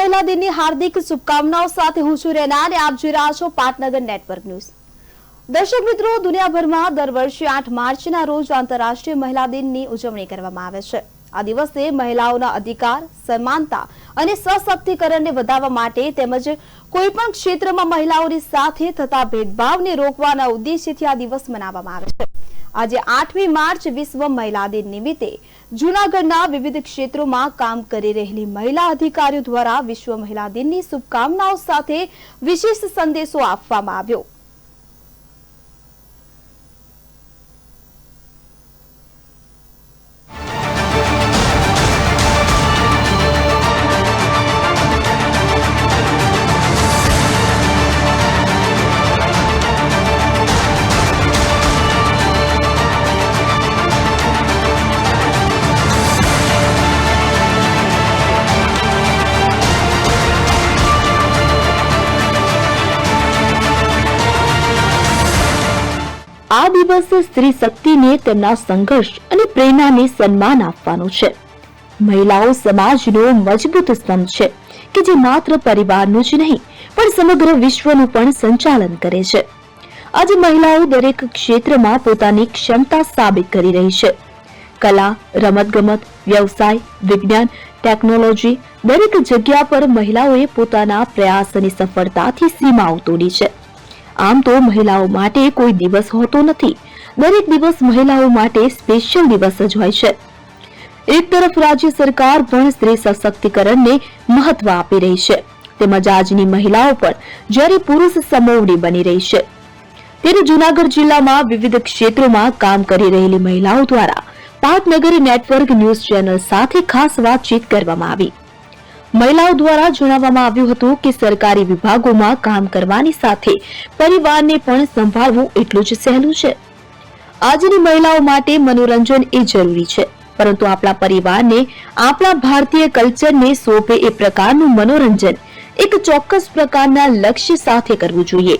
મહિલા દિનની હાર્દિક શુભકામનાઓ સાથે હું છું રેના અને આપ જોઈ રહ્યા છો પાટનગર નેટવર્ક ન્યૂઝ. દર્શક મિત્રો, દુનિયાભરમાં દર વર્ષે આઠ માર્ચના રોજ આંતરરાષ્ટ્રીય મહિલા દિનની ઉજવણી કરવામાં આવે છે. આ દિવસે મહિલાઓના અધિકાર, સમાનતા અને સશક્તિકરણને વધારવા માટે તેમજ કોઈ પણ ક્ષેત્રમાં મહિલાઓની સાથે થતા ભેદભાવને રોકવાના ઉદ્દેશ્યથી આ દિવસ મનાવવામાં આવે છે. આજે આઠમી માર્ચ વિશ્વ મહિલા દિન નિમિત્તે જૂનાગઢના વિવિધ ક્ષેત્રોમાં કામ કરી રહેલી મહિલા અધિકારીઓ દ્વારા વિશ્વ મહિલા દિનની શુભકામનાઓ સાથે વિશેષ સંદેશો આપવામાં આવ્યો. દિવસ સ્ત્રી શક્તિને તેમના સંઘર્ષ અને પ્રેરણાને સન્માન આપવાનું છે. મહિલાઓ સમાજનો મજબૂત સ્તંભ છે, કે જે માત્ર પરિવારનું જ નહીં, પણ સમગ્ર વિશ્વનું પણ સંચાલન કરે છે. આજે મહિલાઓ દરેક ક્ષેત્રમાં પોતાની ક્ષમતા સાબિત કરી રહી છે. કલા, રમતગમત, વ્યવસાય, વિજ્ઞાન, ટેકનોલોજી દરેક જગ્યા પર મહિલાઓએ પોતાના પ્રયાસ અને સફળતાથી સીમાઓ તોડી છે. આમ તો મહિલાઓ માટે કોઈ દિવસ હોતો નથી દરેક દિવસ મહિલાઓ માટે સ્પેશિયલ દિવસ જ હોય છે. એક તરફ રાજ્ય સરકાર પણ સ્ત્રી સશક્તિકરણને મહત્વ આપી રહી છે. તેમજ આજની મહિલાઓ પણ જ્યારે પુરુષ સમોવડી બની રહી છે. ત્યારે જૂનાગઢ જિલ્લામાં વિવિધ ક્ષેત્રોમાં કામ કરી રહેલી મહિલાઓ દ્વારા પાટનગર નેટવર્ક ન્યૂઝ ચેનલ સાથે ખાસ વાતચીત કરવામાં આવી. મહિલાઓ દ્વારા જણાવવામાં આવ્યું હતું કે સરકારી વિભાગોમાં કામ કરવાની સાથે પરિવારને પણ સંભાળવું એટલું જ સહેલું છે. આજની મહિલાઓ માટે મનોરંજન એ જરૂરી છે. પરંતુ આપણા પરિવારને, આપણા ભારતીય કલ્ચરને સોંપે એ પ્રકારનું મનોરંજન એક ચોક્કસ પ્રકારના લક્ષ્ય સાથે કરવું જોઈએ.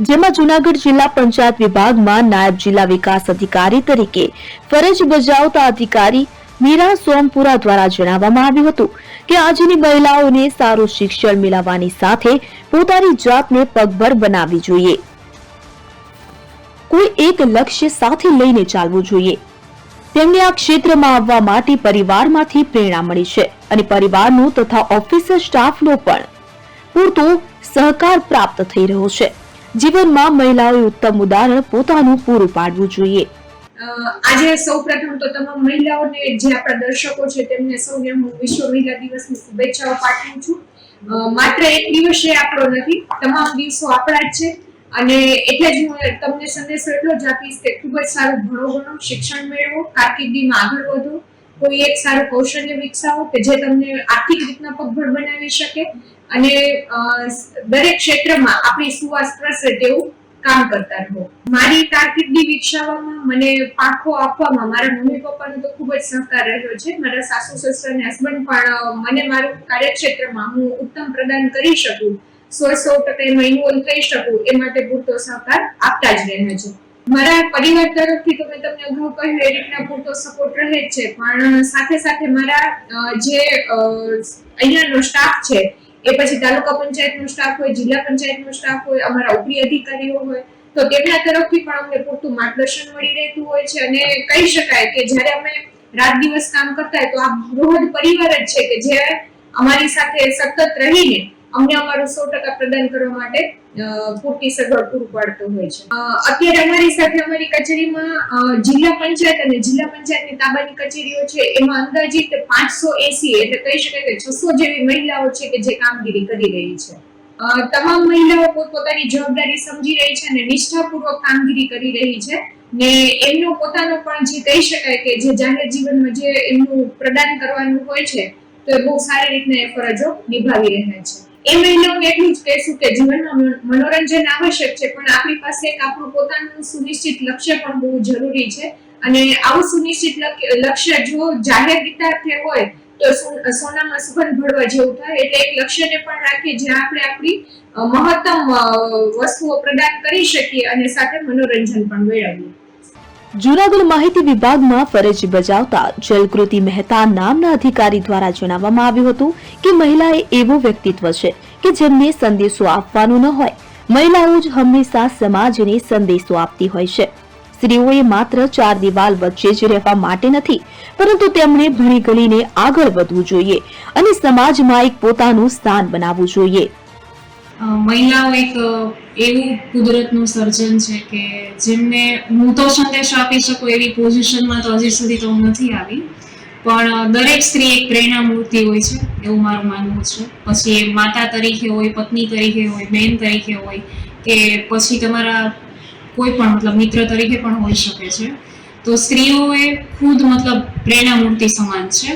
જેમાં જુનાગઢ જિલ્લા પંચાયત વિભાગમાં નાયબ જિલ્લા વિકાસ અધિકારી તરીકે ફરજ બજાવતા અધિકારી મીરા સોમપુરા દ્વારા જણાવવામાં આવ્યું હતું કે આજની મહિલાઓને સારું શિક્ષણ મેળવવાની સાથે પોતાની જાતને પગભર બનાવવી જોઈએ. કોઈ એક લક્ષ્ય સાથે લઈને ચાલવું જોઈએ. તેમને આ ક્ષેત્રમાં આવવા માટે પરિવારમાંથી પ્રેરણા મળી છે અને પરિવારનો તથા ઓફિસર સ્ટાફનો પણ પૂરતો સહકાર પ્રાપ્ત થઈ રહ્યો છે. જીવનમાં મહિલાઓએ ઉત્તમ ઉદાહરણ પોતાનું પૂરું પાડવું જોઈએ. આજે સૌપ્રથમ તો તમામ મહિલાઓને જે આપણા દર્શકો છે તેમને સૌને હું વિશ્વ મહિલા દિવસની શુભેચ્છાઓ પાઠવું છું. માત્ર એક દિવસ એ આપણો નથી, તમામ દિવસો આપણા જ છે. અને એટલે જ હું તમને સંદેશો એટલો જ આપીશ કે ખૂબ જ સારું ભણો ભણો, શિક્ષણ મેળવો, કારકિર્દીમાં આગળ વધો. કોઈ એક સારું કૌશલ્ય વિકસાવો કે જે તમને આર્થિક રીતના પગભર બનાવી શકે. અને દરેક ક્ષેત્રમાં આપણી સુવાસ પ્રસરે તેવું કામ કરતા રહો. મારી કારકિર્દી વિકસાવવામાં મને પાંખો આપવામાં મારા મમ્મી પપ્પાનો તો ખૂબ જ સહકાર રહ્યો છે. મારા સાસુ, સસરા અને હસબન્ડ પણ મને મારું કાર્યક્ષેત્રમાં હું ઉત્તમ પ્રદાન કરી શકું. સો સો ટકા એમાં ઇન્વોલ્વ થઈ શકું, એ માટે પૂરતો સહકાર આપતા જ રહે છે. મારા પરિવાર તરફથી તો મેં તમને અગાઉ કહ્યું, એ રીતના પૂરતો સપોર્ટ રહે જ છે. પણ સાથે સાથે મારા જે અહીંયાનો સ્ટાફ છે, એ પછી તાલુકા પંચાયતનો સ્ટાફ હોય, જિલ્લા પંચાયતનો સ્ટાફ હોય, અમારા ઉપરી અધિકારીઓ હોય, તો તેમના તરફથી પણ અમને પૂરતું માર્ગદર્શન મળી રહેતું હોય છે. અને કહી શકાય કે જ્યારે અમે રાત દિવસ કામ કરતા હોય, તો આ બૃહદ પરિવાર જ છે કે જે અમારી સાથે સતત રહીને અમને અમારું સો ટકા પ્રદાન કરવા માટે પૂરતી સગવડ પૂરું પાડતો હોય છે. અત્યારે અમારી સાથે અમારી કચેરીમાં જિલ્લા પંચાયત અને જિલ્લા પંચાયતની તાબાની કચેરીઓ છે. એમાં અંદાજિત પાંચસો એસી, એટલે કહી શકાય કે છસો જેવી મહિલાઓ છે કે જે કામગીરી કરી રહી છે. તમામ મહિલાઓ પોતપોતાની જવાબદારી સમજી રહી છે અને નિષ્ઠાપૂર્વક કામગીરી કરી રહી છે. ને એમનો પોતાનો પણ જે કહી શકાય કે જે જાહેર જીવનમાં જે એમનું પ્રદાન કરવાનું હોય છે, તો એ બહુ સારી રીતના એ ફરજો નિભાવી રહ્યા છે. એ મહિલાઓને એટલું જ કહેશું કે જીવનમાં મનોરંજન આવશ્યક છે, પણ આપણી પાસે એક આપણું પોતાનું સુનિશ્ચિત લક્ષ્ય પણ બહુ જરૂરી છે. અને આવું સુનિશ્ચિત લક્ષ્ય જો જાહેર હિતાર્થે હોય, તો સોનામાં સુગંધ ભળવા જેવું થાય. એટલે એક લક્ષ્યને પણ રાખીએ જ્યાં આપણે આપણી મહત્તમ વસ્તુઓ પ્રદાન કરી શકીએ અને સાથે મનોરંજન પણ મેળવીએ. જૂનાગઢ માહિતી વિભાગમાં ફરજ બજાવતા જલકૃતિ મહેતા નામના અધિકારી દ્વારા જણાવવામાં આવ્યું હતું કે મહિલા એ એવું વ્યક્તિત્વ છે કે જેમને સંદેશો આપવાનો ન હોય. મહિલાઓ જ હંમેશા સમાજને સંદેશો આપતી હોય છે. સ્ત્રીઓએ માત્ર ચાર દિવાલ વચ્ચે જ રહેવા માટે નથી, પરંતુ તેમણે ભણી ગણીને આગળ વધવું જોઈએ અને સમાજમાં એક પોતાનું સ્થાન બનાવવું જોઈએ. મહિલાઓ એક એવું કુદરતનું સર્જન છે કે જેમને હું તો સંદેશો આપી શકું એવી પોઝિશનમાં તો હજી સુધી તો હું નથી આવી. પણ દરેક સ્ત્રી એક પ્રેરણા મૂર્તિ હોય છે, એવું મારું માનવું છે. પછી એ માતા તરીકે હોય, પત્ની તરીકે હોય, બેન તરીકે હોય, કે પછી તમારા કોઈ પણ, મતલબ મિત્ર તરીકે પણ હોઈ શકે છે. તો સ્ત્રીઓ એ ખુદ મતલબ પ્રેરણા મૂર્તિ સમાન છે.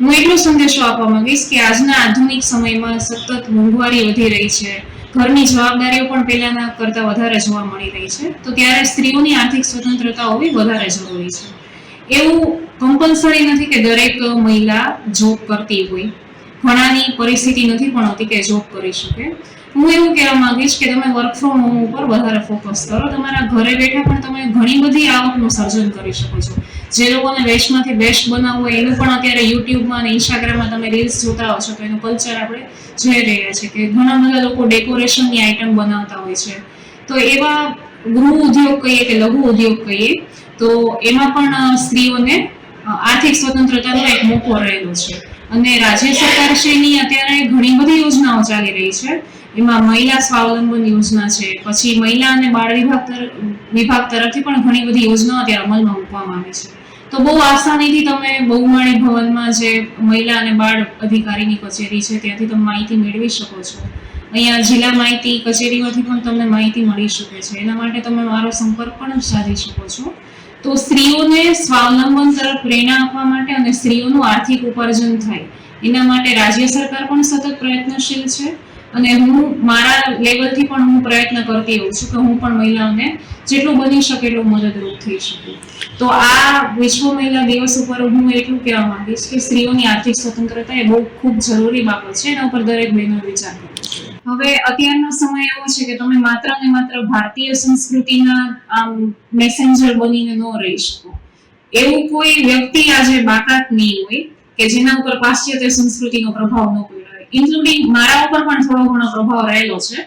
હું એટલો સંદેશો આપવા માંગીશ કે આજના આધુનિક સમયમાં સતત મોંઘવારી વધી રહી છે. ઘરની જવાબદારીઓ પણ પહેલાના કરતા વધારે જોવા મળી રહી છે. તો ત્યારે સ્ત્રીઓની આર્થિક સ્વતંત્રતા હોવી વધારે જરૂરી છે. એવું કમ્પલસરી નથી કે દરેક મહિલા જોબ કરતી હોય. ઘણાની પરિસ્થિતિ નથી પણ હોતી કે જોબ કરી શકે. હું એવું કહેવા માંગીશ કે તમે વર્ક ફ્રોમ હોમ ઉપર વધારે ફોકસ કરો. તમારા ઘરે બેઠા પણ તમે ઘણી બધી આવકનું સર્જન કરી શકો છો. જે લોકોને વેસ્ટમાંથી બેસ્ટ બનાવવું હોય, એનું પણ અત્યારે યુટ્યુબમાં અને ઇન્સ્ટાગ્રામમાં તમે રીલ્સ જોતા હશો તો એનું કલ્ચર આપણે જોઈ રહ્યા છે કે ઘણા બધા લોકો ડેકોરેશનની આઇટમ બનાવતા હોય છે. તો એવા ગૃહ ઉદ્યોગ કહીએ કે લઘુ ઉદ્યોગ કહીએ, તો એમાં પણ સ્ત્રીઓને આર્થિક સ્વતંત્રતાનો એક મોકો રહેલો છે. અને રાજ્ય સરકારશ્રીની અત્યારે ઘણી બધી યોજનાઓ ચાલી રહી છે. એમાં મહિલા સ્વાવલંબન યોજના છે. પછી મહિલા અને બાળ વિભાગ વિભાગ તરફથી પણ ઘણી બધી યોજનાઓ અત્યારે અમલમાં મૂકવામાં આવી છે. તો બહુ આસાનીથી તમે બહુમાળી ભવનમાં જે મહિલા અને બાળ અધિકારીની કચેરી છે, ત્યાંથી તમે માહિતી મેળવી શકો છો. અહીંયા જિલ્લા માહિતી કચેરીમાંથી પણ તમને માહિતી મળી શકે છે. એના માટે તમે મારો સંપર્ક પણ સાધી શકો છો. તો સ્ત્રીઓને સ્વાવલંબન તરફ પ્રેરણા આપવા માટે અને સ્ત્રીઓનું આર્થિક ઉપાર્જન થાય, એના માટે રાજ્ય સરકાર પણ સતત પ્રયત્નશીલ છે. અને હું મારા લેવલથી પણ હું પ્રયત્ન કરતી હોઉં છું કે હું પણ મહિલાઓને જેટલું બની શકે એટલું મદદરૂપ થઈ શકું. તો આ વિશ્વ મહિલા દિવસ ઉપર હું એટલું કહેવા માંગીશ કે સ્ત્રીઓની આર્થિક સ્વતંત્રતા એ બહુ ખૂબ જરૂરી બાબત છે, એના ઉપર દરેક બહેનો વિચાર કરવો હવે અત્યારનો સમય એવો છે કે તમે માત્ર ને માત્ર ભારતીય સંસ્કૃતિના, આમ મેસેન્જર બનીને ન રહી શકો. એવું કોઈ વ્યક્તિ આજે બાકાત નહીં હોય કે જેના ઉપર પાશ્ચાત્ય સંસ્કૃતિનો પ્રભાવ ન હોય ઇન્ક્લુડિંગ મારા ઉપર પણ થોડો ઘણો પ્રભાવ રહેલો છે.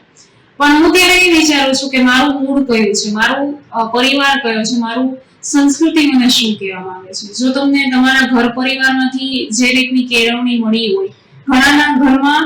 પણ હું ત્યારે એ વિચારું છું કે મારું મૂળ કયું છે? મારું પરિવાર કયો છે? મારું સંસ્કૃતિ મને શું કહેવા માંગે છે? જો તમને તમારા ઘર પરિવારમાંથી જે રીતની કેળવણી મળી હોય, ઘણાના ઘરમાં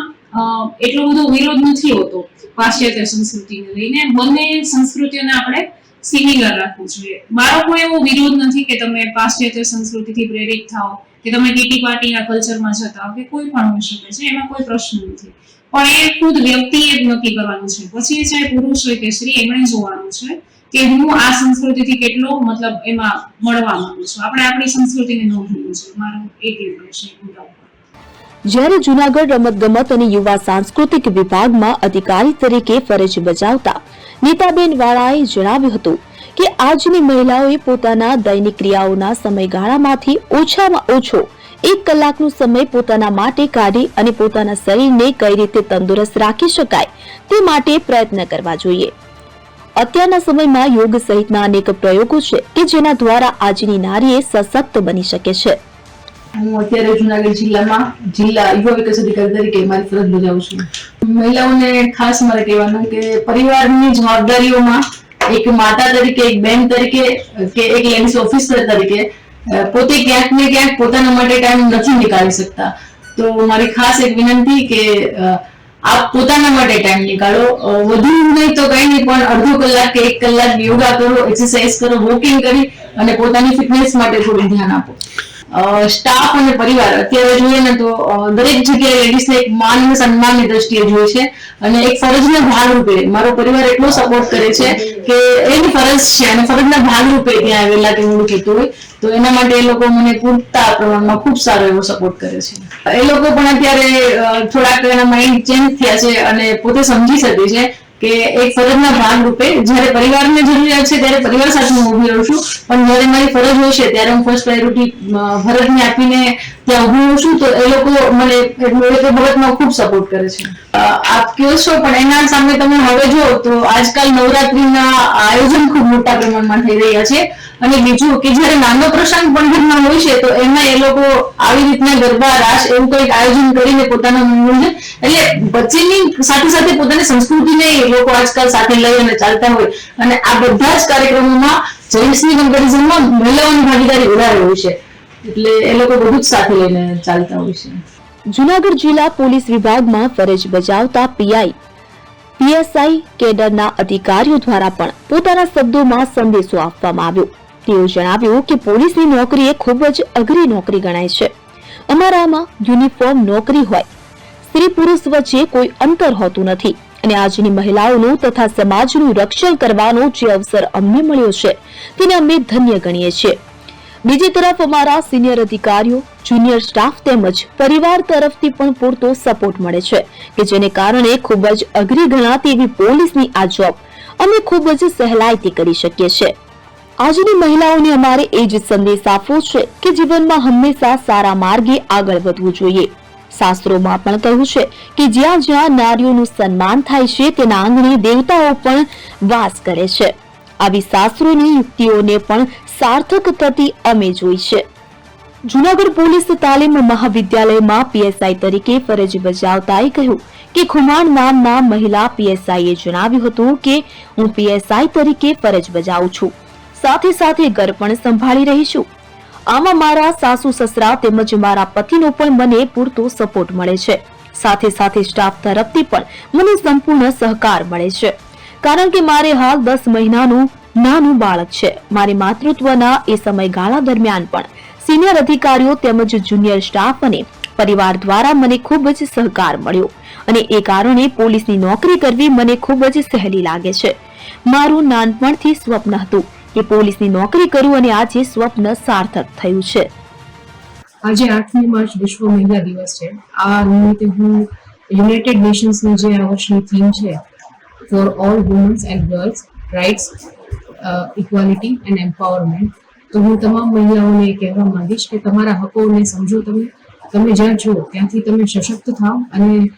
એટલો બધો વિરોધ નથી હોતો પાશ્ચાત્ય સંસ્કૃતિને લઈને. બંને સંસ્કૃતિઓને આપણે સિમિલર રાખવું જોઈએ. મારો કોઈ એવો વિરોધ નથી કે તમે પાશ્ચાત્ય સંસ્કૃતિથી પ્રેરિત થાઓ. કે તમે કીટી પાર્ટીના કલ્ચરમાં જતા હો કે કોઈ પણ હોઈ શકે છે, એમાં કોઈ પ્રશ્ન નથી. પણ એ ખુદ વ્યક્તિએ જ નક્કી કરવાનું છે. પછી એ ચાહે પુરુષ હોય કે સ્ત્રી, એમણે જોવાનું છે કે હું આ સંસ્કૃતિથી કેટલો મતલબ એમાં મળવા માંગુ છું. આપણે આપણી સંસ્કૃતિને ન ભૂલવું છે મારું એક ઉપર જ્યારે જુનાગઢ રમતગમત અને યુવા સાંસ્કૃતિક વિભાગમાં અધિકારી તરીકે ફરજ બજાવતા નીતાબેન વાળાએ જણાવ્યું હતું કે આજની મહિલાઓએ પોતાના દૈનિક ક્રિયાઓના સમયગાળામાંથી ઓછામાં ઓછો એક કલાકનો સમય પોતાના માટે કાઢી અને પોતાના શરીરને કઈ રીતે તંદુરસ્ત રાખી શકાય તે માટે પ્રયત્ન કરવા જોઈએ. અત્યારના સમયમાં યોગ સહિતના અનેક પ્રયોગો છે કે જેના દ્વારા આજની નારીએ સશક્ત બની શકે છે. હું અત્યારે જુનાગઢ જિલ્લામાં જિલ્લા યુવા વિકાસ અધિકારી તરીકે મારી ફરજ બજાવું છું. મહિલાઓને ખાસ મારે કહેવાનું કે પરિવારની જવાબદારીઓમાં એક માતા તરીકે, એક બેન તરીકે કે એક લેડીઝ ઓફિસર તરીકે પોતે ક્યાંક ને ક્યાંક પોતાના માટે ટાઈમ નથી નીકાળી શકતા. તો મારી ખાસ એક વિનંતી કે આપ પોતાના માટે ટાઈમ નીકાળો. વધુ નહીં તો કઈ નહીં, પણ અડધો કલાક કે એક કલાક યોગા કરો એક્સરસાઇઝ કરો વોકિંગ કરી અને પોતાની ફિટનેસ માટે થોડું ધ્યાન આપો. સ્ટાફ અને પરિવાર, અત્યારે જોઈએ ને તો દરેક જગ્યાએ લેડીઝને એક માન અને સન્માનની દ્રષ્ટિએ જોઈએ છે અને એક ફરજના ભાગરૂપે મારો પરિવાર એટલો સપોર્ટ કરે છે કે એની ફરજ છે અને ફરજના ભાગરૂપે ત્યાં આવેલા કે હું કહેતું હોય, તો એના માટે એ લોકો મને પૂરતા પ્રમાણમાં ખૂબ સારો એવો સપોર્ટ કરે છે. એ લોકો પણ અત્યારે થોડાક એના માઇન્ડ ચેન્જ થયા છે અને પોતે સમજી શકે છે કે એક ફરજના ભાગરૂપે જ્યારે પરિવારને જરૂરિયાત છે ત્યારે પરિવાર સાથે હું ઊભી રહું છું. પણ જ્યારે મારી ફરજ હોય છે ત્યારે હું ફર્સ્ટ પ્રાયોરિટી ફરજને આપીને ત્યાં હું છું તો એ લોકો મને એટલે બાબતમાં ખૂબ સપોર્ટ કરે છે. આપ કહો છો, પણ એના સામે તમે હવે જો, તો આજકાલ નવરાત્રીના આયોજન ખૂબ મોટા પ્રમાણમાં થઈ રહ્યા છે. અને બીજું કે જ્યારે નાનો પ્રસંગ પણ ઘરમાં હોય છે, તો એમાં એ લોકો આવી રીતના ગરબા, રાસ એવું કંઈક આયોજન કરીને પોતાના મનોરંજન એટલે બચ્ચેની સાથે સાથે પોતાની સંસ્કૃતિને એ લોકો આજકાલ સાથે લઈ અને ચાલતા હોય. અને આ બધા જ કાર્યક્રમોમાં જેન્ટ્સની કમ્પેરિઝનમાં મહિલાઓની ભાગીદારી વધારે હોય છે. એટલે એ લોકો બધું જ સાથે લઈને ચાલતા હોય છે. જુનાગઢ જિલ્લા પોલીસ વિભાગમાં ફરજ બજાવતા પીઆઈ, પીએસઆઈ કેડરના અધિકારીઓ દ્વારા પણ પોતાના શબ્દોમાં સંદેશો આપવામાં આવ્યો. તેઓ જણાવ્યું કે પોલીસની નોકરી એ ખૂબ જ અઘરી નોકરી ગણાય છે. અમારામાં યુનિફોર્મ નોકરી હોય, સ્ત્રી પુરુષ વચ્ચે કોઈ અંતર હોતું નથી અને આજની મહિલાઓનું તથા સમાજનું રક્ષણ કરવાનો જે અવસર અમને મળ્યો છે, તેને અમે ધન્ય ગણીએ છીએ. બીજી તરફ અમારા સિનિયર અધિકારીઓ, જુનિયર સ્ટાફ તેમજ પરિવાર તરફથી પણ પૂરતો સપોર્ટ મળે છે, કે જેને કારણે ખૂબ જ અઘરી ગણાતી એવી પોલીસની આ જોબ અમે ખૂબ જ સહેલાઈથી કરી શકીએ છીએ. આજની મહિલાઓને અમારે એ જ સંદેશ આપવો છે કે જીવનમાં હંમેશા સારા માર્ગે આગળ વધવું જોઈએ. શાસ્ત્રોમાં પણ કહ્યું છે કે જ્યાં જ્યાં નારીઓનું સન્માન થાય છે તેના આંગણે દેવતાઓ પણ વાસ કરે છે. આવી શાસ્ત્રોની યુક્તિઓને પણ સાર્થક થતી અમે જોઈ છે. જુનાગઢ પોલીસ તાલીમ મહાવિદ્યાલયમાં પીએસઆઈ તરીકે ફરજ બજાવતાએ કહ્યું કે ખુમાણ નામના મહિલા પીએસઆઈએ જણાવ્યું હતું કે હું પીએસઆઈ તરીકે ફરજ બજાવું છું. સાથે સાથે ઘર પણ સંભાળી રહી છું. આમાં મારા સાસુ સસરા તેમજ મારા પતિનો પણ મને પૂરતો સપોર્ટ મળે છે. સાથે સાથે સ્ટાફ તરફથી પણ મને સંપૂર્ણ સહકાર મળે છે. કારણ કે મારે હાલ દસ મહિનાનું નાનું બાળક છે. મારી માતૃત્વના એ સમયગાળા દરમિયાન પણ સિનિયર અધિકારીઓ તેમજ જુનિયર સ્ટાફ અને પરિવાર દ્વારા મને ખૂબ જ સહકાર મળ્યો અને એ કારણે પોલીસની નોકરી કરવી મને ખૂબ જ સહેલી લાગે છે. મારું નાનપણથી સ્વપ્ન હતું કે પોલીસની નોકરી કરું અને આજે સ્વપ્ન સાર્થક થયું છે. આજે આઠમી માર્ચ વિશ્વ મહિલા દિવસ છે. આ નિમિત્તે હું યુનાઇટેડ નેશન્સની જે આ વર્ષની થીમ છે for all womens and girls rights equality and empowerment તો હું તમામ મહિલાઓને કહેવા માંગીશ કે તમારા હકોને સમજો તમે. તમે જ્યાં છો, ત્યાંથી તમે સશક્ત થાઓ અને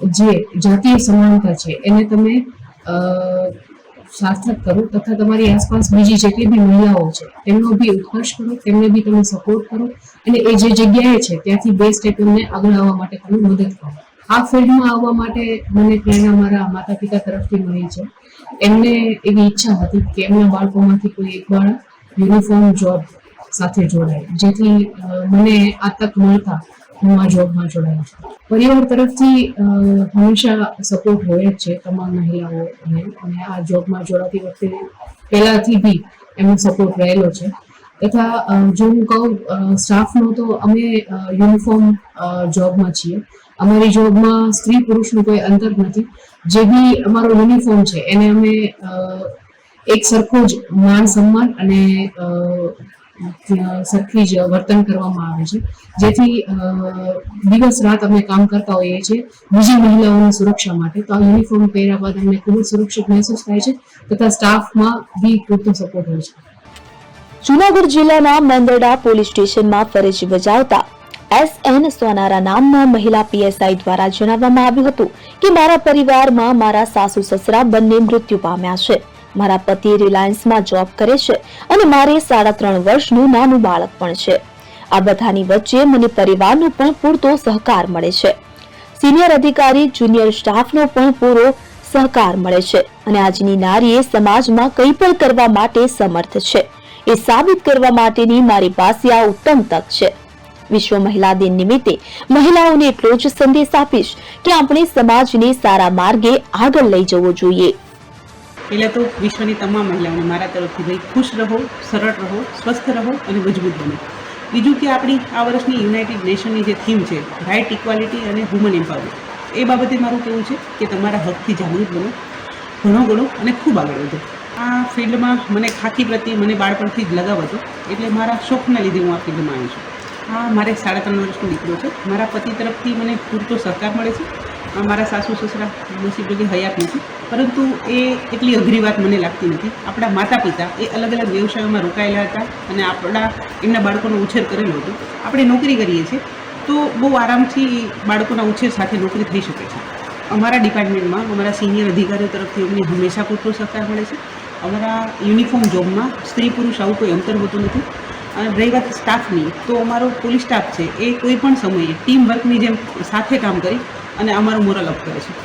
જે જાતીય સમાનતા છે, એને તમે સાર્થક કરો તથા તમારી આસપાસ બીજી જેટલી બી મહિલાઓ છે, તેમનો બી ઉત્કર્ષ કરો, તેમને બી તમે સપોર્ટ કરો અને એ જે જગ્યાએ છે, ત્યાંથી બે સ્ટેપ એમને આગળ આવવા માટે તમે મદદ કરો. આ ફિલ્ડમાં આવવા માટે મને પ્રેરણા મારા માતા પિતા તરફથી મળી છે. એમને એવી ઈચ્છા હતી કે એમના બાળકોમાંથી કોઈ એક બાળક યુનિફોર્મ જોબ સાથે જોડાય. જેથી મને આ તક મળતા હું આ જોબમાં જોડાઈ છું. પરિવાર તરફથી હંમેશા સપોર્ટ હોય જ છે તમામ મહિલાઓને અને આ જોબમાં જોડાતી વખતે પહેલાથી બી એમનો સપોર્ટ રહેલો છે. તથા જો હું કહું સ્ટાફનો તો અમે યુનિફોર્મ જોબમાં છીએ. અમારી જોબમાં સ્ત્રી પુરુષનું કોઈ અંતર નથી. જે બી અમારો યુનિફોર્મ છે, એને અમે એક સરખું જ માન સન્માન અને સરખી જ વર્તન કરવામાં આવે છે. જેથી દિવસ રાત અમે કામ કરતા હોઈએ છીએ બીજી મહિલાઓની સુરક્ષા માટે. તો આ યુનિફોર્મ પહેર્યા બાદ અમને ખૂબ જ સુરક્ષિત મહેસૂસ થાય છે તથા સ્ટાફમાં બી પૂરતો સપોર્ટ હોય છે. જુનાગઢ જિલ્લાના મેંદરડા પોલીસ સ્ટેશનમાં ફરજ બજાવતા એસ એન સોનારા નામના મહિલા પીએસઆઈ દ્વારા જણાવવામાં આવ્યું હતું કે મારા પરિવારમાં મારા સાસુ સસરા બંને મૃત્યુ પામ્યા છે. મારા પતિ રિલાયન્સમાં જોબ કરે છે અને મારે સાડા ત્રણ વર્ષનું નાનું બાળક પણ છે. આ બધાની વચ્ચે મને પરિવારનો પણ પૂરતો સહકાર મળે છે. સિનિયર અધિકારી, જુનિયર સ્ટાફનો પણ પૂરો સહકાર મળે છે અને આજની નારીએ સમાજમાં કંઈ પણ કરવા માટે સમર્થ છે. એ સાબિત કરવા માટેની મારી પાસે આ ઉત્તમ તક છે. વિશ્વ મહિલા દિન નિમિત્તે મહિલાઓને એટલો જ સંદેશ આપીશ કે આપણે સમાજને સારા માર્ગે આગળ લઈ જવો જોઈએ. પહેલાં તો વિશ્વની તમામ મહિલાઓને મારા તરફથી ભાઈ ખુશ રહો, સરળ રહો, સ્વસ્થ રહો અને મજબૂત બનો. બીજું કે આપણી આ વર્ષની યુનાઇટેડ નેશનની જે થીમ છે, રાઇટ ઇક્વાલિટી અને હ્યુમન એમ્પાવરમેન્ટ એ બાબતે મારું કહેવું છે કે તમારા હકથી જાગૃત બનો ઘણો ગણો અને ખૂબ આગળ વધો. આ ફિલ્ડમાં મને ખાકી પ્રત્યે મને બાળપણથી જ લગાવ હતો, એટલે મારા શોખના લીધે હું આ ફિલ્ડમાં આવી છું. હા, મારે સાડા ત્રણ વર્ષનો દીકરો છે. મારા પતિ તરફથી મને પૂરતો સહકાર મળે છે. મારા સાસુ સસરા નસીબે હયાત નથી. પરંતુ એ એટલી અઘરી વાત મને લાગતી નથી. આપણા માતા પિતા એ અલગ અલગ વ્યવસાયોમાં રોકાયેલા હતા અને આપણા એમના બાળકોનો ઉછેર કરેલો હતો. આપણે નોકરી કરીએ છીએ, તો બહુ આરામથી બાળકોના ઉછેર સાથે નોકરી થઈ શકે છે. અમારા ડિપાર્ટમેન્ટમાં અમારા સિનિયર અધિકારીઓ તરફથી અમને હંમેશા પૂરતો સહકાર મળે છે. અમારા યુનિફોર્મ જોબમાં સ્ત્રી પુરુષ આવું કોઈ અંતર હોતું નથી. અને રહી વાત સ્ટાફની. તો અમારો પોલીસ સ્ટાફ છે, એ કોઈ પણ સમયે ટીમ વર્કની જેમ સાથે કામ કરી અને અમારું મોરલ અપ કરે છે.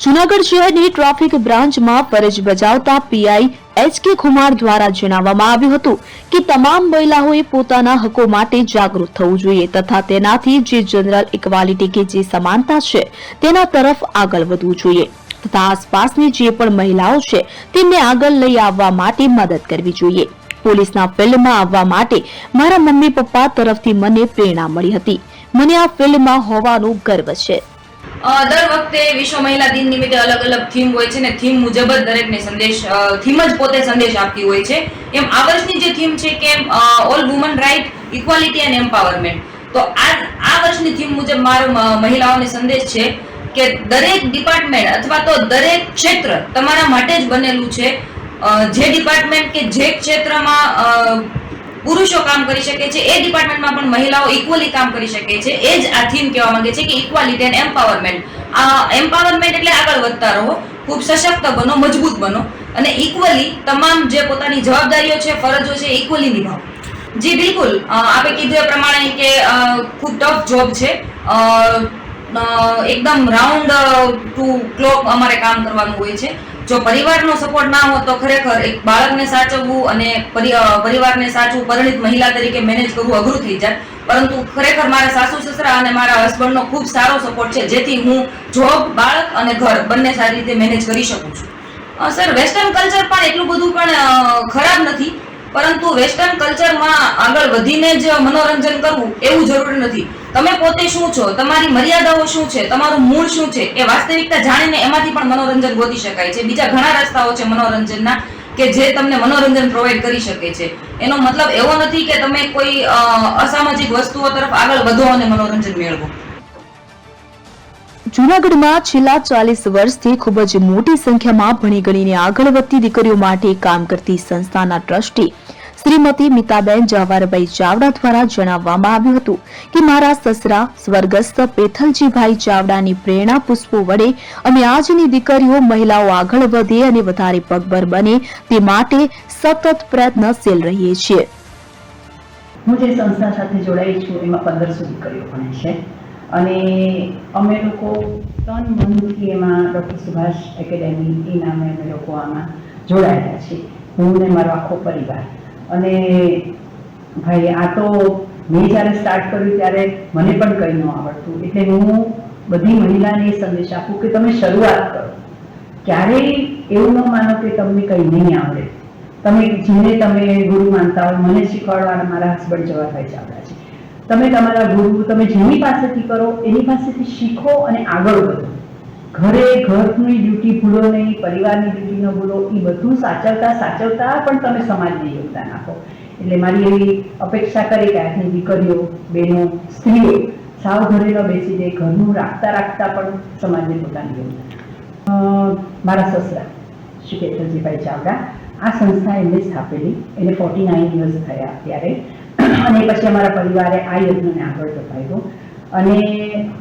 જુનાગઢ શહેરની ટ્રાફિક બ્રાન્ચમાં ફરજ બજાવતા પીઆઈ એચ કે કુમાર દ્વારા જણાવવામાં આવ્યું હતું કે તમામ મહિલાઓએ પોતાના હકો માટે જાગૃત થવું જોઈએ તથા તેનાથી જે જનરલ ઇક્વાલિટી કે જે સમાનતા છે, તેના તરફ આગળ વધવું જોઈએ તથા આસપાસની જે પણ મહિલાઓ છે, તેમને આગળ લઈ આવવા માટે મદદ કરવી જોઈએ. પોલીસના ફિલ્ડમાં આવવા માટે મારા મમ્મી પપ્પા તરફથી મને પ્રેરણા મળી હતી. મને આ ફિલ્ડમાં હોવાનો ગર્વ છે. દર વખતે વિશ્વ મહિલા દિન નિમિત્તે અલગ અલગ થીમ હોય છે ને થીમ મુજબ જ દરેકને સંદેશ થીમ જ પોતે સંદેશ આપતી હોય છે. એમ આ વર્ષની જે થીમ છે કે all woman right equality and empowerment તો આ આ વર્ષની થીમ મુજબ મારો મહિલાઓને સંદેશ છે કે દરેક ડિપાર્ટમેન્ટ અથવા તો દરેક ક્ષેત્ર તમારા માટે જ બનેલું છે. જે ડિપાર્ટમેન્ટ કે જે ક્ષેત્રમાં પુરુષો કામ કરી શકે છે, એ ડિપાર્ટમેન્ટમાં પણ મહિલાઓ ઇક્વલી કામ કરી શકે છે. એ જ આ થીમ કહેવા માંગે છે કે ઇક્વાલિટી એન્ડ એમ્પાવરમેન્ટ આ એમ્પાવરમેન્ટ એટલે આગળ વધતા રહો, ખૂબ સશક્ત બનો, મજબૂત બનો. અને ઇક્વલી તમામ જે પોતાની જવાબદારીઓ છે, ફરજો છે ઇક્વલી નિભાવો. જી, બિલકુલ. આપે કીધું એ પ્રમાણે કે ખૂબ ટફ જોબ છે. એકદમ રાઉન્ડ ટુ ક્લોક અમારે કામ કરવાનું હોય છે. જો પરિવારનો સપોર્ટ ના હોત તો ખરેખર એક બાળકને સાચવવું અને પરી- પરિવારને સાચવું પરિણિત મહિલા તરીકે મેનેજ કરવું અઘરું થઈ જાય. પરંતુ ખરેખર મારા સાસુ, સસરા અને મારા હસબન્ડનો ખૂબ સારો સપોર્ટ છે, જેથી હું જોબ બાળક અને ઘર બંને સારી રીતે મેનેજ કરી શકું છું. સર વેસ્ટર્ન કલ્ચર પણ એટલું બધું પણ ખરાબ નથી. પરંતુ વેસ્ટર્ન કલ્ચરમાં આગળ વધીને જ મનોરંજન કરવું એવું જરૂરી નથી. તમે પોતે શું છો? તમારી મર્યાદાઓ શું છે? તમારું મૂળ શું છે? એ વાસ્તવિકતા જાણીને એમાંથી પણ મનોરંજન ગોતી શકાય છે. બીજા ઘણા રસ્તાઓ છે મનોરંજનના કે જે તમને મનોરંજન પ્રોવાઈડ કરી શકે છે. એનો મતલબ એવો નથી કે તમે કોઈ અસામાજિક વસ્તુઓ તરફ આગળ વધો અને મનોરંજન મેળવો. જૂનાગઢમાં છેલ્લા ચાલીસ વર્ષથી ખૂબ જ મોટી સંખ્યામાં ભણી ગણીને આગળ વધતી દીકરીઓ માટે કામ કરતી સંસ્થાના ટ્રસ્ટી શ્રીમતી મિતાબેન જવાહરભાઈ ચાવડા દ્વારા જણાવવામાં આવ્યું હતું કે મારા સસરા, સ્વર્ગસ્થ પેથલજીભાઈ ચાવડાની પ્રેરણા પુષ્પો વડે અમે આજની દીકરીઓ, મહિલાઓ આગળ વધે અને વધારે પગભર બને તે માટે સતત પ્રયત્નશીલ રહીએ છીએ. હું જે સંસ્થા સાથે જોડાઈ છું એમાં પંદરસો દીકરીઓ ભણે છે. અને અમે લોકો તન મનથી એમાં ડૉક્ટર સુભાષ એકેડેમી, એ નામે અમે લોકો આમાં જોડાયેલા છીએ. હું ને મારો આખો પરિવાર. અને ભાઈ, આ તો મેં જ્યારે સ્ટાર્ટ કર્યું ત્યારે મને પણ કંઈ ન આવડતું. એટલે હું બધી મહિલાને એ સંદેશ આપું કે તમે શરૂઆત કરો. ક્યારેય એવું ન માનો કે તમને કંઈ નહીં આવડે. તમે જેને તમે ગુરુ માનતા હોય, મને શીખવાડવાના મારા હસબન્ડ જવાહરભાઈ ચાવડા છે. તમે તમારા ગુરુ, તમે જેની પાસેથી કરો, એની પાસેથી શીખો અને આગળ વધો. ઘરે ઘરની ડ્યુટી ભૂલો નહીં પરિવારની ડ્યુટી ન ભૂલો, એ બધું સાચવતા સાચવતા પણ તમે સમાજને યોગદાન આપો. એટલે મારી એવી અપેક્ષા કરી કે આજની દીકરીઓ, બહેનો, સ્ત્રીઓ સાવ ઘરે ન બેસી જાય, ઘરનું રાખતા રાખતા પણ સમાજને પોતાનું યોગદાન મારા સસરા, શ્રી કેતનજીભાઈ ચાવડા, આ સંસ્થા એમને સ્થાપેલી. એને ફોર્ટી નાઇન યર્સ થયા ત્યારે. અને પછી અમારા પરિવારે આ યજ્ઞને આગળ ધપાવ્યો. અને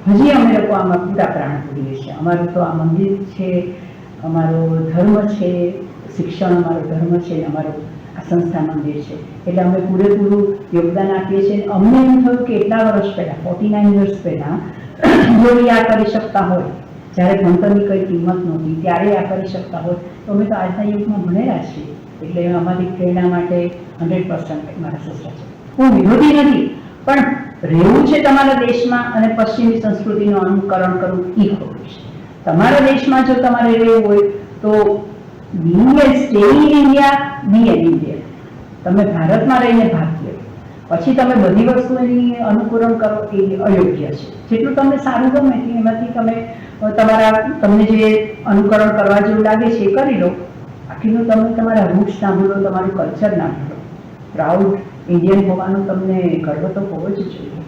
હજી અમે લોકો આમાં પૂરા પ્રાણ પૂરીએ છીએ. અમારું તો આ મંદિર છે, અમારો ધર્મ છે, શિક્ષણ અમારો ધર્મ છે, અમારો આ સંસ્થા મંદિર છે. એટલે અમે પૂરેપૂરું યોગદાન આપીએ છીએ. અમને એમ થયું કે એટલા વર્ષ પહેલાં ફોર્ટી નાઇન યર્સ પહેલાં, જો આ કરી શકતા હોય, જ્યારે ભણતરની કંઈ કિંમત નહોતી, ત્યારે આ કરી શકતા હોય, તો અમે તો આજના યુગમાં ભણેલા છીએ. એટલે અમારી પ્રેરણા માટે હંડ્રેડ પર્સન્ટ મારા સસરા છે. હું વિરોધી નથી, પણ રહેવું છે તમારા દેશમાં અને પશ્ચિમી સંસ્કૃતિનું અનુકરણ કરવું એ ખોટું છે. તમારા દેશમાં જો તમારે રહેવું હોય તો તમે ભારતમાં રહીને ભારતીય પછી તમે બધી વસ્તુઓની અનુકરણ કરો એ અયોગ્ય છે. જેટલું તમને સારું ગમે એમાંથી તમે તમારા, તમને જે અનુકરણ કરવા જેવું લાગે છે એ કરી લો. બાકીનું તમે તમારા રૂટ્સ ના ભૂલો તમારું કલ્ચર ના ભૂલો પ્રાઉડ ઇન્ડિયન હોવાનું તમને ગર્વ તો હોવો જ જોઈએ.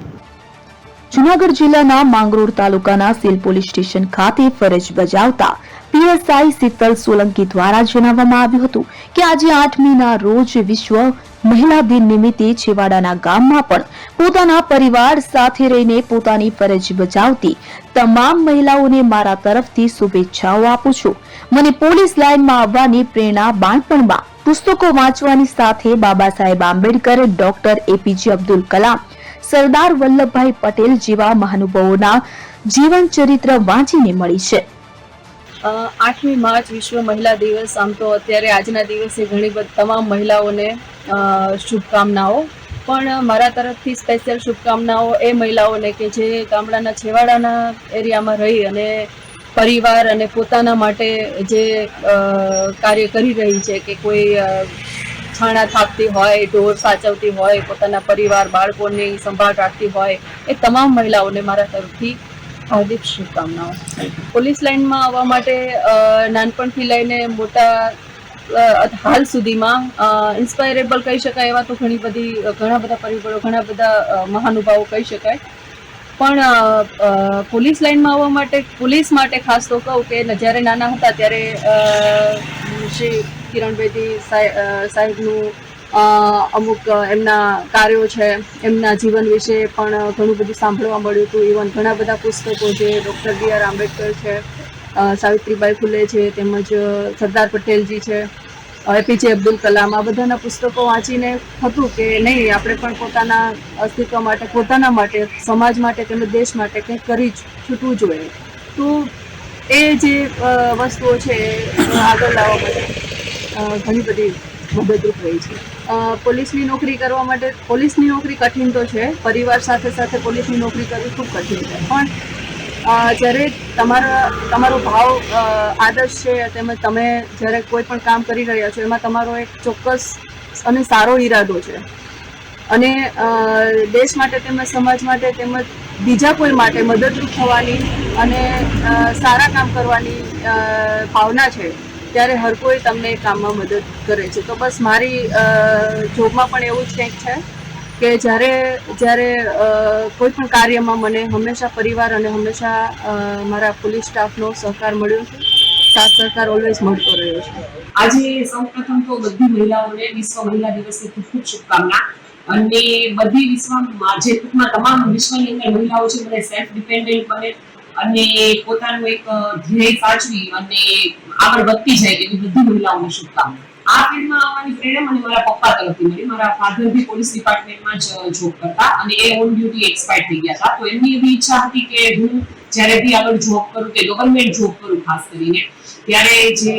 જુનાગઢ જિલ્લાના માંગરોળ તાલુકાના સેલ પોલીસ સ્ટેશન ખાતે ફરજ બજાવતા પીએસઆઈ શીતલ સોલંકી દ્વારા જણાવવામાં આવ્યું હતું કે આજે આઠમીના રોજ વિશ્વ મહિલા દિન નિમિત્તે છેવાડાના ગામમાં પણ પોતાના પરિવાર સાથે રહીને પોતાની ફરજ બજાવતી તમામ મહિલાઓને મારા તરફથી શુભેચ્છાઓ આપું છું. મને પોલીસ લાઇનમાં આવવાની પ્રેરણા બાળપણમાં પુસ્તકો વાંચવાની સાથે બાબા સાહેબ આંબેડકર ડોક્ટર એપીજે અબ્દુલ કલામ, સરદાર વલ્લભભાઈ પટેલ જેવા મહાનુભાવોના જીવન ચરિત્ર વાંચીને મળી છે. આઠમી માર્ચ વિશ્વ મહિલા દિવસ, આમ તો અત્યારે આજના દિવસે ઘણી બધી, તમામ મહિલાઓને શુભકામનાઓ. પણ મારા તરફથી સ્પેશિયલ શુભકામનાઓ એ મહિલાઓને કે જે ગામડાના છેવાડાના એરિયામાં રહી અને પરિવાર અને પોતાના માટે જે કાર્ય કરી રહી છે કે કોઈ છાણા થાપતી હોય, ઢોર સાચવતી હોય, પોતાના પરિવાર, બાળકોની સંભાળ રાખતી હોય, એ તમામ મહિલાઓને મારા તરફથી હાર્દિક શુભકામનાઓ. પોલીસ લાઇનમાં આવવા માટે નાનપણથી લઈને મોટા હાલ સુધીમાં ઇન્સ્પાયરેબલ કહી શકાય એવા તો ઘણી બધી, ઘણા બધા પરિબળો, ઘણા બધા મહાનુભાવો કહી શકાય. પણ પોલીસ લાઇનમાં આવવા માટે, પોલીસ માટે ખાસ તો કહું કે જ્યારે નાના હતા ત્યારે શ્રી કિરણ બેદી સાહે- સાહેબનું અમુક એમના કાર્યો છે, એમના જીવન વિશે પણ ઘણું બધું સાંભળવા મળ્યું હતું. ઇવન ઘણા બધા પુસ્તકો છે ડૉક્ટર બી આર આંબેડકર છે સાવિત્રીબાઈ ફૂલે છે, તેમજ સરદાર પટેલજી છે. એપીજે અબ્દુલ કલામ આ બધાના પુસ્તકો વાંચીને હતું કે નહીં, આપણે પણ પોતાના અસ્તિત્વ માટે, પોતાના માટે, સમાજ માટે તેમજ દેશ માટે કંઈક કરી છૂટવું જોઈએ. તો એ જે વસ્તુઓ છે આગળ લાવવા માટે ઘણી બધી મદદરૂપ રહી છે. પોલીસની નોકરી કરવા માટે, પોલીસની નોકરી કઠિન તો છે, પરિવાર સાથે સાથે પોલીસની નોકરી કરવી ખૂબ કઠિન છે. પણ જ્યારે તમારા, તમારો ભાવ આદર્શ છે તેમજ તમે જ્યારે કોઈ પણ કામ કરી રહ્યા છો, એમાં તમારો એક ચોક્કસ અને સારો ઈરાદો છે. અને દેશ માટે તેમજ સમાજ માટે તેમજ બીજા કોઈ માટે મદદરૂપ થવાની અને સારા કામ કરવાની ભાવના છે, ત્યારે હર કોઈ તમને કામમાં મદદ કરે છે. તો બસ મારી જોબમાં પણ એવું જ કંઈક છે. કે જ્યારે જ્યારે કોઈ પણ કાર્યમાં મને હંમેશા પરિવાર અને હંમેશા મારા પોલીસ સ્ટાફનો સહકાર મળ્યો છે, સાથ સહકાર ઓલવેઝ મળતો રહ્યો છે. આજે સૌપ્રથમ તો બધી મહિલાઓને વિશ્વ મહિલા દિવસની ખૂબ ખૂબ શુભકામના. અને બધી વિશ્વમાં, જે ટૂંકમાં તમામ વિશ્વની અંદર મહિલાઓ છે, મને સેલ્ફ ડિપેન્ડન્ટ બને અને પોતાનું એક ધ્યેય સાચવી અને આગળ વધતી જાય એવી બધી મહિલાઓને શુભકામના. આ ફિલ્ડમાં આવવાની પ્રેરણા મને મારા પપ્પા તરફથી મળી. મારા ફાધર બી પોલીસ ડિપાર્ટમેન્ટમાં જ જોબ કરતા અને એ ઓન ડ્યુટી એક્સપાયર થઈ ગયા હતા. તો એમની એવી ઈચ્છા હતી કે હું જ્યારે બી આગળ જોબ કરું કે ગવર્મેન્ટ જોબ કરું ખાસ કરીને, ત્યારે જે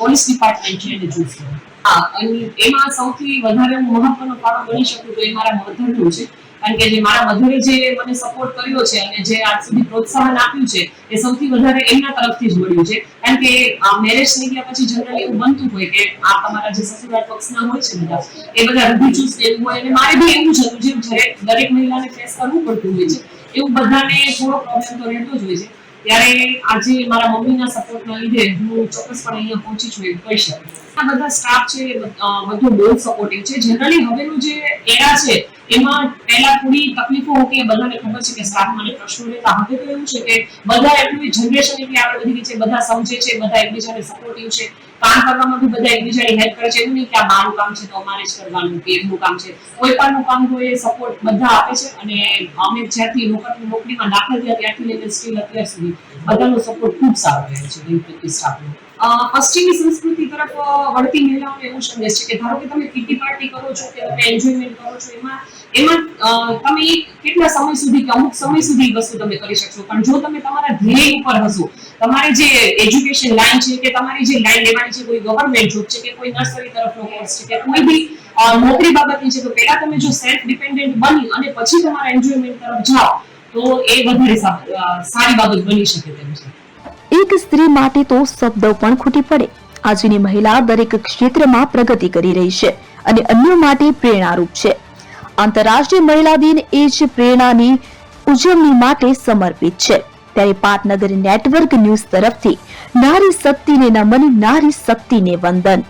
પોલીસ ડિપાર્ટમેન્ટ છે એને ચૂઝ કરું હા, અને એમાં સૌથી વધારે મહત્વનો ફાળો ગણી શકું તો એ મારા મધરનો છે. કારણ કે જે મારા મધરે જે મને સપોર્ટ કર્યો છે અને જે આજ સુધી પ્રોત્સાહન આપ્યું છે, એ સૌથી વધારે એમના તરફથી જ મળ્યું છે. કારણ કે મેરેજ થઈ ગયા પછી જનરલી એવું બનતું હોય કે આ તમારા જે સસુરાલ પક્ષના હોય છે બધા, એ બધા રૂઢિચુસ્ત એવું હોય અને મારે બી એવું જ હતું જેવું દરેક દરેક મહિલાને ફેસ કરવું પડતું હોય છે, એવું બધાને થોડો પ્રોબ્લેમ તો રહેતો જ હોય છે. ત્યારે આજે મારા મમ્મીના સપોર્ટના લીધે હું ચોક્કસપણે અહીંયા પહોંચી છું એવું કહી શકું આ બધા સ્ટાફ છે બધું બહુ સપોર્ટિવ છે. જનરલી હવેનું જે એરા છે એમાં પહેલા થોડી તકલીફો હતી બધાને ખબર છે કે સ્ટાફમાં ને પ્રશ્નો રહેતા હવે તો એવું છે કે બધા એટલું જનરેશન એટલી આગળ વધી ગઈ છે બધા સમજે છે, બધા એકબીજાને સપોર્ટિવ છે. કામ કરવામાં બી બધા એકબીજાની હેલ્પ કરે છે. એવું નહીં કે આ મારું કામ છે તો અમારે જ કરવાનું, કે એમનું કામ છે. કોઈ પણ કામ હોય એ સપોર્ટ બધા આપે છે અને અમે જ્યાંથી નોકરી, નોકરીમાં દાખલ થયા ત્યારથી લઈને સ્ટીલ અત્યાર સુધી બધાનો સપોર્ટ ખૂબ સારો રહ્યો છે સ્ટાફનો પશ્ચિમી સંસ્કૃતિ તરફ વળતી મહિલાઓને એવું સમજે છે કે ધારો કે તમે કીટી પાર્ટી કરો છો કે તમે એન્જોયમેન્ટ કરો છો, એમાં એમાં તમે કેટલા સમય સુધી કે અમુક સમય સુધી વસ્તુ તમે કરી શકશો. પણ જો તમે તમારા ધ્યેય ઉપર હશો, તમારી જે એજ્યુકેશન લાઈન છે કે તમારી જે લાઈન લેવાની છે, કોઈ ગવર્મેન્ટ જોબ છે કે કોઈ નર્સરી તરફનો કોર્સ છે કે કોઈ બી નોકરી બાબતની છે, તો પહેલા તમે જો સેલ્ફ ડિપેન્ડન્ટ બની અને પછી તમારા એન્જોયમેન્ટ તરફ જાઓ, તો એ વધારે સારી બાબત બની શકે તેમ છે. એક સ્ત્રી માટે તો શબ્દ પણ ખૂટી પડે. આજની મહિલા દરેક ક્ષેત્રમાં પ્રગતિ કરી રહી છે અને અન્ય માટે પ્રેરણારૂપ છે. આંતરરાષ્ટ્રીય મહિલા દિન એ જ પ્રેરણાની ઉજવણી માટે સમર્પિત છે. ત્યારે પાટનગર નેટવર્ક ન્યૂઝ તરફથી નારી શક્તિને નમન, નારી શક્તિને વંદન.